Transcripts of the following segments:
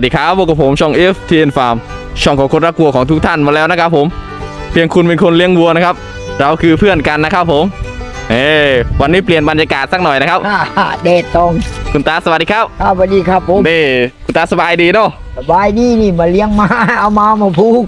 วัสดีครับพบกับผมช่อง F T N Farm ช่องของคนรักวัวของทุกท่านมาแล้วนะครับผม เพียงคุณเป็นคนเลี้ยงวัวนะครับ เราคือเพื่อนกันนะครับผม เอ้วันนี้เปลี่ยนบรรยากาศสักหน่อยนะครับอ่าเดทตรงคุณตาสวัสดีครับครับสวัสดีครับผมนี่คุณตาสบายดีเนาะสบายดีนี่มาเลี้ยงมา เอามามาผูก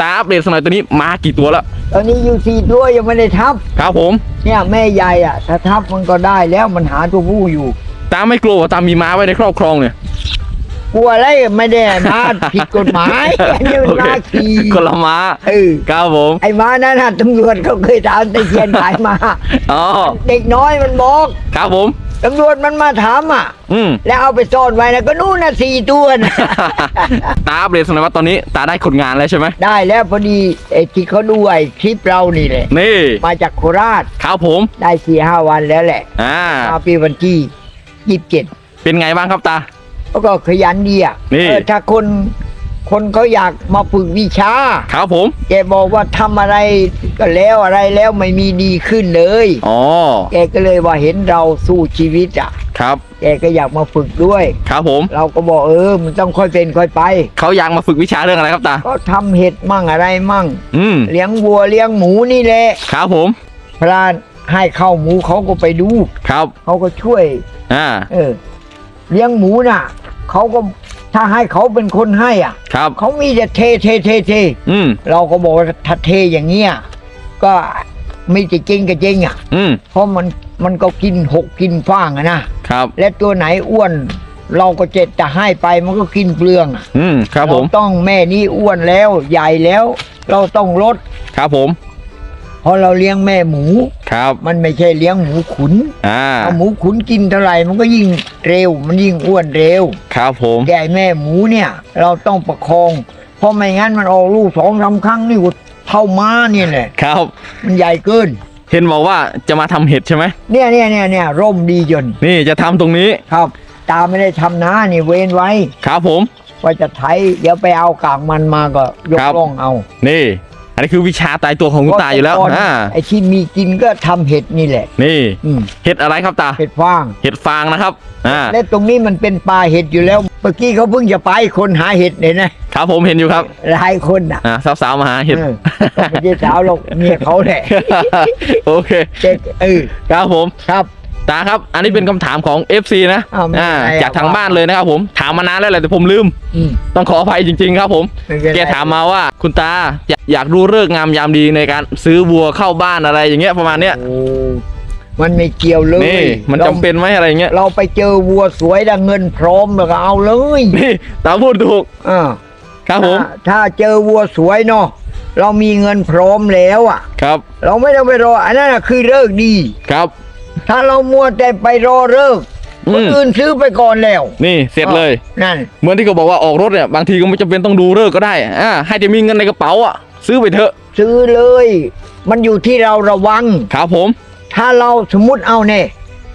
ตาอัปเดตสักหน่อยตัวนี้มากี่ตัวแล้วตอนนี้อยู่สี่ตัวยังไม่ได้ทับ ครับผม เนี่ยแม่ใหญ่อะถ้าทับมันก็ได้แล้วมันหาตัวผู้อยู่ ตาไม่กลัวว่าตามีม้าไว้ในครอบครองเนี่ย กลัวอะไรไม่ได้มาผิดกฎหมายอันนี้มันโอเคมาขี่คนละม้าเออครับผมไอ้ม้านั้นน่ะตำรวจเขาเคยถามตะเคียนขายมาอ๋อเด็กน้อยมันบอกครับผมตำรวจมันมาถามอะอืมแล้วเอาไปซ่อนไว้นะก็นู่นน่ะสี่ตัวนะตาอัปเดตสักหน่อยว่าตอนนี้ตาได้คนงานแล้วใช่ไหมได้แล้วพอดีไอ้ที่เขาดูไอ้คลิปเรานี่แหละนี่มาจากโคราชครับผมได้สี่ห้าวันแล้วแหละอ่ามาปีวันที่ยี่สิบเจ็ดเป็นไงบ้างครับตา เขาก็ขยันดีอะนี่ เออถ้าคน คนเขาอยากมาฝึกวิชาครับผม แกบอกว่าทำอะไรก็แล้วอะไรแล้วไม่มีดีขึ้นเลย อ๋อ แกก็เลยว่าเห็นเราสู้ชีวิตอะ ครับ แกก็อยากมาฝึกด้วย ครับผม เราก็บอกเออมันต้องค่อยเป็นค่อยไป เขาอยากมาฝึกวิชาเรื่องอะไรครับตา ก็ทำเห็ดมั่งอะไรมั่ง อืม เลี้ยงวัวเลี้ยงหมูนี่แหละครับผม พระให้เข้าวหมูเขาก็ไปดู ครับ เขาก็ช่วย อ่า เออ เลี้ยงหมูน่ะเขาก็ถ้าให้เขาเป็นคนให้อะครับเขามีแต่เทเทเทเทอืมเราก็บอกว่าถ้าเทอย่างเงี้ยก็มีแต่จริงกับจริงอะอืมเพราะมันมันก็กินหกกินฟางอะนะครับ และตัวไหนอ้วน เราก็เจ็ดจะให้ไปมันก็กินเปลืองอะอืมครับผมเราต้องแม่นี้อ้วนแล้วใหญ่แล้ว เราต้องลดครับผม เพราะเราเลี้ยงแม่หมู ครับ มันไม่ใช่เลี้ยงหมูขุนอ่าเอาหมูขุนกินเท่าไหร่มันก็ยิ่งเร็ว มันยิ่งอ้วนเร็วครับผมแก่แม่หมูเนี่ย เราต้องประคอง เพราะไม่งั้นมันออกลูกสองสามครั้งนี่ก็เท่าม้าเนี่ยแหละครับ มันใหญ่เกิน เห็นบอกว่าจะมาทำเห็ดใช่ไหมเนี่ยเนี่ยเนี่ยเนี่ยร่มดีจนนี่จะทำตรงนี้ครับ ตาไม่ได้ทำนานี่เว้นไว้ ครับผม ว่าจะไถเดี๋ยวไปเอากากมันมาก็ยกครับล่องเอา นี่ อันนี้คือวิชาตายตัวของคุณตาอยู่แล้วก่นอ่าไอ้ที่มีกินก็ทำเห็ดนี่แหละ นี่อืมเห็ดอะไรครับตาเห็ดฟางเห็ดฟางนะครับอ่าและตรงนี้มันเป็นป่าเห็ดอยู่แล้วเมื่อกี้เขาเพิ่งจะไปคนหาเห็ดเนี่ยนะครับผมเห็นอยู่ครับหลายคนอะอ่าสาวๆมาหาเห็ดเออไม่ใช่สาวหรอกเมียเขาแหละโอเคเจ๊เออครับผมครับ ตาครับ อันนี้เป็นคำถามของ FC นะอ้าวไม่เป็นไรอ่าอะจากทางบ้านเลยนะครับผมถามมานานแล้วแหละแต่ผมลืม อืมต้องขออภัยจริง ๆ ครับผม ไม่เป็นไรแกถามมาว่าคุณตาอยากอยากรู้เลิกษ์งามยามดีในการซื้อวัวเข้าบ้านอะไรอย่างเงี้ยประมาณเนี้ยโอ้มันไม่เกี่ยวเลยนี่มันจำเป็นไหมอะไรอย่างเงี้ยเราไปเจอวัวสวยแล้วเงินพร้อมแล้วก็เอาเลยนี่ตาพูดถูกอ่าครับผมถ้าถ้าเจอวัวสวยเนาะเรามีเงินพร้อมแล้วอะ ครับเราไม่ต้องไปรออันนั้นน่ะคือเลิกดี ครับ ถ้าเรามัวแต่ไปรอเลิกอืม คนอื่นซื้อไปก่อนแล้วนี่เสร็จเลย นั่น เหมือนที่เขาบอกว่าออกรถเนี่ยบางทีก็ไม่จำเป็นต้องดูเลิกษ์ก็ได้อ่าให้แต่มีเงินในกระเป๋าอะซื้อไปเถอะซื้อเลย มันอยู่ที่เราระวัง ครับผม ถ้าเราสมมติเอาเนี่ย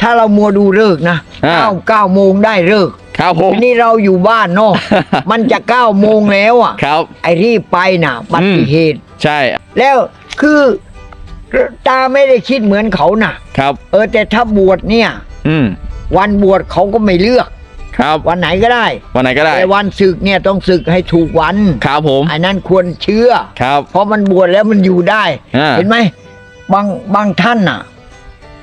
ถ้าเรามัวดูเลิกนะอ่า เก้าเก้าโมงได้เลิกครับผม ทีนี้เราอยู่บ้านเนาะ มันจะเก้าโมงแล้วอะ ครับ ไอ้รีบไปน่ะบัติเหตุ ใช่ แล้วคือ ตาไม่ได้คิดเหมือนเขาน่ะ ครับ เออแต่ถ้าบวชเนี่ย อืมวันบวชเขาก็ไม่เลือก ครับ วันไหนก็ได้วันไหนก็ได้ แต่วันศึกเนี่ยต้องศึกให้ถูกวันครับผม อันนั้นควรเชื่อ ครับ เพราะมันบวชแล้วมันอยู่ได้ อ่า เห็นไหมบางบางท่านน่ะ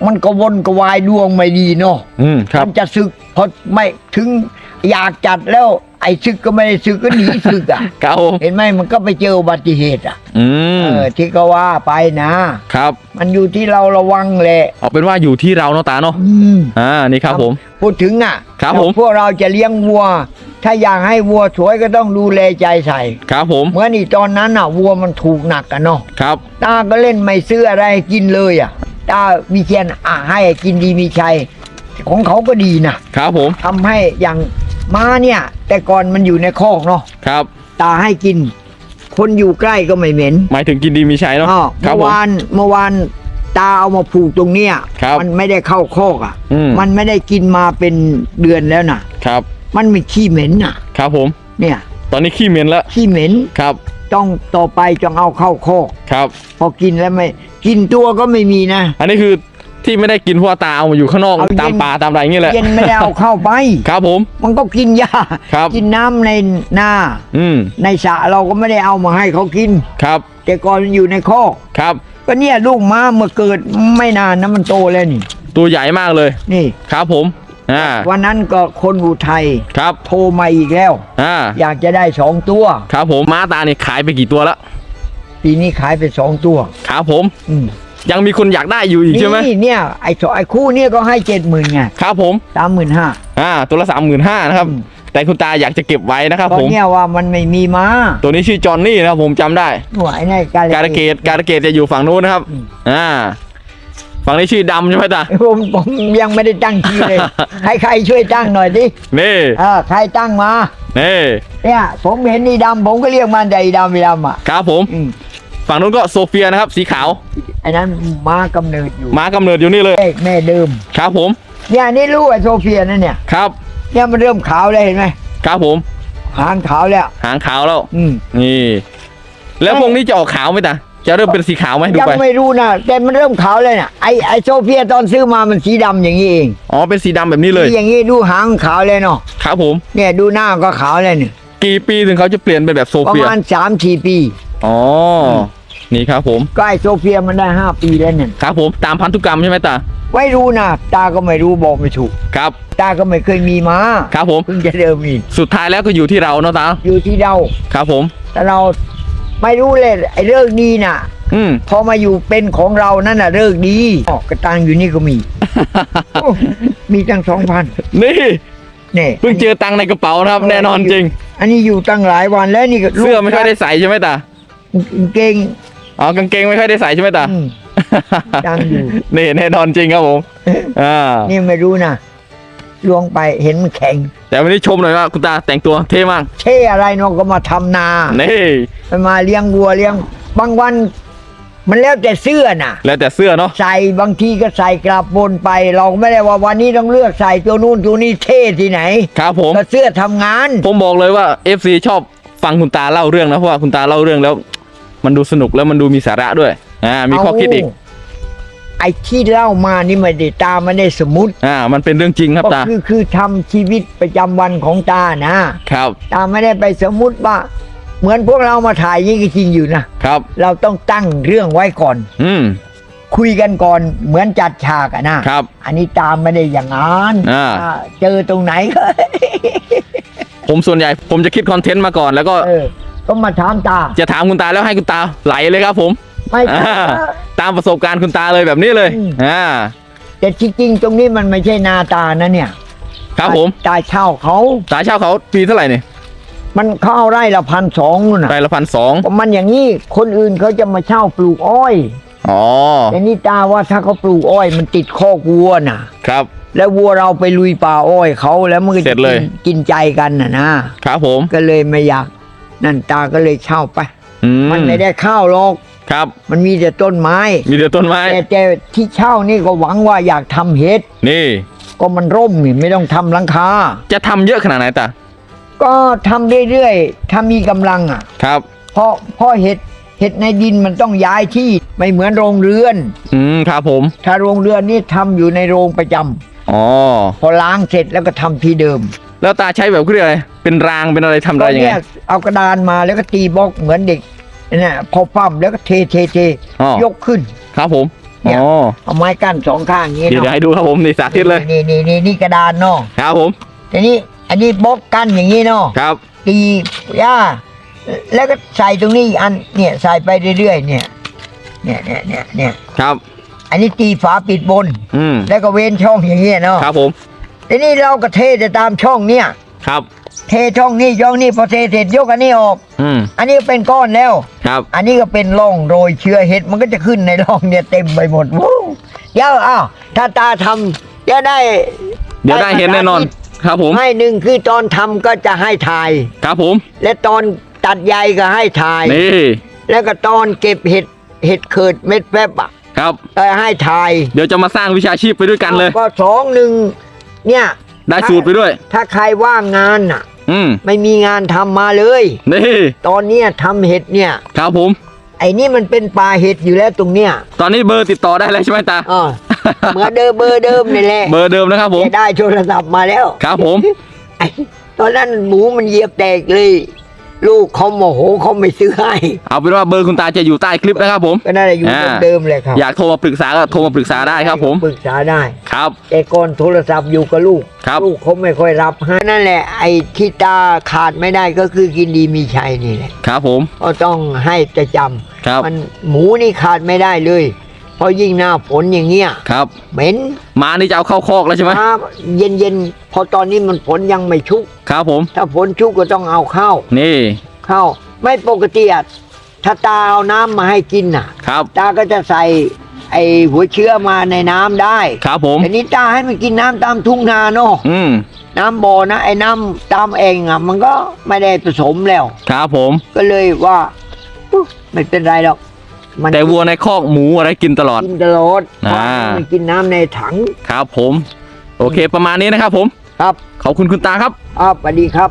มันกระวนกระวายดวงไม่ดีเนาะอืมครับ มันจะศึกพอไม่ถึงอยากจัดแล้ว ไอ้ศึกก็ไม่ได้ศึกก็หนีศึกอะ ครับผมเห็นไหมมันก็ไปเจออุบัติเหตุอะอืมเออที่ก็ว่าไปนะ ครับมันอยู่ที่เราระวังแหละเอาเป็นว่าอยู่ที่เราเนาะตาเนาะอืม อ่านี่ครับผม พูดถึงอะครับแล้วผม พวกเราจะเลี้ยงวัว ถ้าอยากให้วัวสวยก็ต้องดูแลใจใส่ ครับผมเหมื่อนอีตอนนั้นอะวัวมันถูกหนักกันเนาะครับ ตาก็เล่นไม่ซื้ออะไรให้กินเลยอะตามีเชียนอะให้กินดีมีชัยของเขาก็ดีนะครับผมทำให้อย่างม้าเนี่ย แต่ก่อนมันอยู่ในคอกเนาะครับ ตาให้กิน คนอยู่ใกล้ก็ไม่เหม็นหมายถึงกินดีมีใช้เนาะอ้อครัเมื่บอผม วานเมื่อวานตาเอามาผูกตรงเนี้ยครับมันไม่ได้เข้าคอกอะ อืม มันไม่ได้กินมาเป็นเดือนแล้วน่ะ ครับ มันมีขี้เหม็นน่ะ ครับผม เนี่ย ตอนนี้ขี้เหม็นแล้วขี้เหม็นครับต้องต่อไปจงเอาเข้าคอก ครับ พอกินแล้วไม่ กินตัวก็ไม่มีนะ อันนี้คือ ที่ไม่ได้กินเพราะว่าตาเอามาอยู่ข้างนอกเอาเย็น ตามป่าตามอะไรอย่างเงี้ยแหละเย็นไม่ได้เอาเข้าไป ครับผม มันก็กินหญ้าครับ กินน้ำในนา อืมในสระเราก็ไม่ได้เอามาให้เขากิน ครับแต่ก่อนมันอยู่ในคอกครับ ก็เนี่ยลูกม้าเมื่อเกิดไม่นานนะมันโตแล้วนี่ ตัวใหญ่มากเลย นี่ ครับผมอ่าวันนั้นก็คนอุทัยครับโทรมาอีกแล้ว อ่าอยากจะได้สองตัว ครับผมม้าตาเนี่ยขายไปกี่ตัวแล้วปีนี้ขายไปสองตัว ครับผม อืม ยังมีคนอยากได้อยู่อีกใช่ไหมนี่เนี่ยไอ้สองไอ้คู่เนี่ยก็ให้เจ็ดหมื่นไงครับผมสามหมื่นห้าอ่าตัวละสามหมื่นห้านะครับอืมแต่คุณตาอยากจะเก็บไว้นะครับเพราะผมเนี่ยว่ามันไม่มีม้าตัวนี้ชื่อจอห์นนี่นะครับผมจำได้หัวไอ้นี่การการะเกตการะเกตจะอยู่ฝั่งนู้นนะครับอืมอ่าฝั่งนี้ชื่อดำใช่ไหมตาผมผมยังไม่ได้ตั้งชื่อเลย ให้ใครช่วยตั้งหน่อยดินี่เออใครตั้งมานี่เนี่ยผมเห็นนี่ดำผมก็เรียกมันใดดำไอ้ดำอะครับผมอืม ฝั่งนู้นก็โซเฟียนะครับ สีขาวไอ้นั้นม้ากำเนิดอยู่ม้ากำเนิดอยู่นี่เลย แม่แม่เดิมครับผมเนี่ยนี่ลูกไอ้โซเฟียนั่นเนี่ยครับเนี่ยมันเริ่มขาวแล้วเห็นไหมครับผม หางขาวแล้ว หางขาวแล้วอืมนี่ แล้วพวกนี้จะออกขาวไหมตาจะเริ่มเป็นสีขาวไหมดูยังไปไม่รู้นะแต่มันเริ่มขาวเลยเนี่ยไอ้ไอ้โซเฟียตอนซื้อมามันสีดำอย่างนี้เองอ๋อเป็นสีดำแบบนี้เลยที่อย่างนี้ดูหางขาวเลยเนาะครับผมเนี่ยดูหน้าก็ขาวเลยเนี่ยกี่ปีถึงเขาจะเปลี่ยนเป็นแบบโซประเฟียมาณสามสี่ปีอ๋อ นี่ครับผมก็ไอ้โซเฟียมันได้ห้าปีแล้วเนี่ยครับผมตามพันธุกรรมใช่ไหมตาไม่รู้นะตาก็ไม่รู้บอกไม่ถูกครับ ตาก็ไม่เคยมีมาครับผมเพิ่งจะเดิมมีสุดท้ายแล้วก็อยู่ที่เราเนาะตาอยู่ที่เราครับผม แต่เราไม่รู้เลยไอ้เรื่องดีน่ะ อืมพอมาอยู่เป็นของเรานั่นน่ะเลิกดีอ๋อกระตังอยู่นี่ก็มีโอ้มีตั้งสองพันนี่เนี่ยเพิ่งเจอตังค์ในกระเป๋านะครับแน่นอนจริง อันนี้อยู่ตั้งหลายวันแล้วนี่ก็ลูกเสื้อไม่ค่อยได้ใส่ใช่ไหมตาเก่ง อ๋อกางเกงไม่ค่อยได้ใส่ใช่ไหมตาอืมตังค์อยู่ นี่แน่นอนจริงครับผมอ่านี่ไม่รู้นะลวงไปเห็นมันแข็ง แต่วันนี้ชมหน่อยว่าคุณตาแต่งตัวเท่มากเช่อะไรเนาะก็มาทำนา นี่ มันมาเลี้ยงวัวเลี้ยง บางวัน มันแล้วแต่เสื้อน่ะ แล้วแต่เสื้อเนาะใส่บางทีก็ใส่กลับบนไป เราก็ไม่ได้ว่าวันนี้ต้องเลือกใส่ตัวนู่นตัวนี้เท่ที่ไหนครับผม ก็เสื้อทำงาน ผมบอกเลยว่า FC ชอบฟังคุณตาเล่าเรื่องนะเพราะว่าคุณตาเล่าเรื่องแล้ว มันดูสนุกแล้วมันดูมีสาระด้วย อ่า มีข้อคิดอีกเาไอ้ที่เล่ามานี่ไม่ได้ตาไม่ได้สมมติ อ่า มันเป็นเรื่องจริงครับก็ตา คือคือทำชีวิตประจำวันของตานะ ครับ ตาไม่ได้ไปสมมุติว่า เหมือนพวกเรามาถ่ายยิ่งก็จริงอยู่นะ ครับ เราต้องตั้งเรื่องไว้ก่อน อืม คุยกันก่อนเหมือนจัดฉากอะนะครับ อันนี้ตามไม่ได้อย่างนั้นอ่า อ่าเจอตรงไหนก็ ผมส่วนใหญ่ผมจะคิดคอนเทนต์มาก่อนแล้วก็ เออ ก็มาถามตา จะถามคุณตาแล้วให้คุณตาไหลเลยครับ ผมไม่อ่าตามประสบการณ์คุณตาเลยแบบนี้เลยอืมอ่าแต่จริงๆตรงนี้มันไม่ใช่นาตานะเนี่ยครับผม ตาเช่าเขา ตาเช่าเขาปีเท่าไหร่เนี่ยมันเข้าไร่ละพันสองนู่นน่ะไร่ละพันสองมันอย่างนี้คนอื่นเขาจะมาเช่าปลูกอ้อยอ๋อแต่นี่ตาว่าถ้าเขาปลูกอ้อย มันติดข้อกวัวน่ะ ครับ แล้ววัวเราไปลุยป่าอ้อยเขาแล้วมันก็เสร็จะจเลย กินกินใจกันน่ะนะครับผม ก็เลยไม่อยาก นั่นตาก็เลยเช่าไป อืมันไม่ได้ข้าวหรอกครับ มันมีแต่ต้นไม้ มีแต่ต้นไม้ แต่แต่ที่เช่านี่ก็หวังว่าอยากทำเห็ดนี่ ก็มันร่มนี่ไม่ต้องทำหลังคาจะทำเยอะขนาดไหนตาก็ทำเรื่อยๆถ้ามีกำลังอะ ครับ เพราะเพราะเห็ดเห็ดในดินมันต้องย้ายที่ไม่เหมือนโรงเรือน อืมครับผม ถ้าโรงเรือนนี่ทำอยู่ในโรงประจำอ๋อ พอล้างเสร็จแล้วก็ทำที่เดิม แล้วตาใช้แบบเขาเรียกอะไร เป็นรางเป็นอะไรทำอะไรยังไงก็เนี่ยเอากระดานมาแล้วก็ตีบล็อกเหมือนเด็กเนี่ยพอปั้มแล้วก็เทเทเทอ๋อ ยกขึ้น ครับผมเนี่ย อ๋อเอาไม้กั้นสองข้างอย่างนี้เดี๋ยวเดี๋ยวเนาะให้ดูครับผมนี่สาธิตเลยนี่นี่นี่นี่กระดานเนาะครับผมทีนี้อันนี้บล็อกกั้นอย่างนี้เนาะครับตีย่าแล้วก็ใส่ตรงนี้อีกอันเนี่ยใส่ไปเรื่อยๆเนี่ยเนี่ยเนี่ยเนี่ยเนี่ยครับ อันนี้ตีฝาปิดบน อืมแล้วก็เว้นช่องอย่างเงี้ยเนาะครับผม ทีนี้เราก็เทแต่ตามช่องเนี่ย ครับ เทช่องนี้ช่องนี้พอเทเสร็จยกอันนี้ออก อืมอันนี้ก็เป็นก้อนแล้ว ครับ อันนี้ก็เป็นร่องโรยเชื้อเห็ดมันก็จะขึ้นในร่องเนี่ยเต็มไปหมดวู้เดี๋ยวอ้าวถ้าตาทำจะได้เดี๋ยวได้เห็นแน่นอน ครับผม ให้หนึ่งคือตอนทำก็จะให้ถ่าย ครับผม และตอนตัดใยก็ให้ถ่าย นี่ แล้วก็ตอนเก็บเห็ดเห็ดเขิดเม็ดแป๊บอะครับก็ให้ถ่าย เดี๋ยวจะมาสร้างวิชาชีพไปด้วยกันเลย ก็สองหนึ่ง เนี่ย ได้สูตรไปด้วย ถ้าใครว่างงานน่ะ อืมไม่มีงานทำมาเลย นี่ตอนเนี้ยทำเห็ดเนี่ย ครับผม ไอ้นี่มันเป็นปลาเห็ดอยู่แล้วตรงเนี้ยตอนนี้เบอร์ติดต่อได้แล้วใช่ไหมตา อ่า เหมือนเดิมเบอร์เดิมนี่แหละเบอร์เดิมนะครับผมจะได้โทรศัพท์มาแล้ว ครับผม ไอ้ตอนนั้นหมูมันเหยียบแตกเลย ลูกเขาโมโหเขาไม่ซื้อให้เอาเป็นว่าเบอร์คุณตาจะอยู่ใต้คลิปนะครับผมก็น่าจะอยู่อ่าเดิมๆเลยครับอยากโทรมาปรึกษาก็โทรมาปรึกษาได้ครับ ผมปรึกษาได้ครับแต่ก่อนโทรศัพท์อยู่กับลูกครับลูกเขาไม่ค่อยรับให้นั่นแหละ ไอ้ที่ตาขาดไม่ได้ก็คือกินดีมีชัยนี่แหละครับผมก็ต้องให้ประจำครับมันหมูนี่ขาดไม่ได้เลย เพราะยิ่งหน้าฝนอย่างเงี้ยครับเหม็นหมานี่จะเอาเข้าคอกแล้วใช่ไหมมาเย็นเย็นๆพอตอนนี้มันฝนยังไม่ชุก ครับผม ถ้าฝนชุกก็ต้องเอาเข้า นี่ เข้า ไม่ปกติอะถ้าตาเอาน้ำมาให้กินน่ะ ครับ ตาก็จะใส่ไอ้หัวเชื้อมาในน้ำได้ครับผม แต่นี้ตาให้มันกินน้ำตามทุ่งนาเนาะอืมน้ำบ่อนะไอ้น้ำตามเองอะ มันก็ไม่ได้ผสมแล้ว ครับผม ก็เลยว่าอุ๊ยไม่เป็นไรหรอก มันแต่วัวในคอกหมูอะไรกินตลอด กินตลอดเพราะอ่า มันกินน้ำในถัง ครับผม โอเค ประมาณนี้นะครับผม ครับ ขอบคุณคุณตาครับอ่าสวัสดีครับ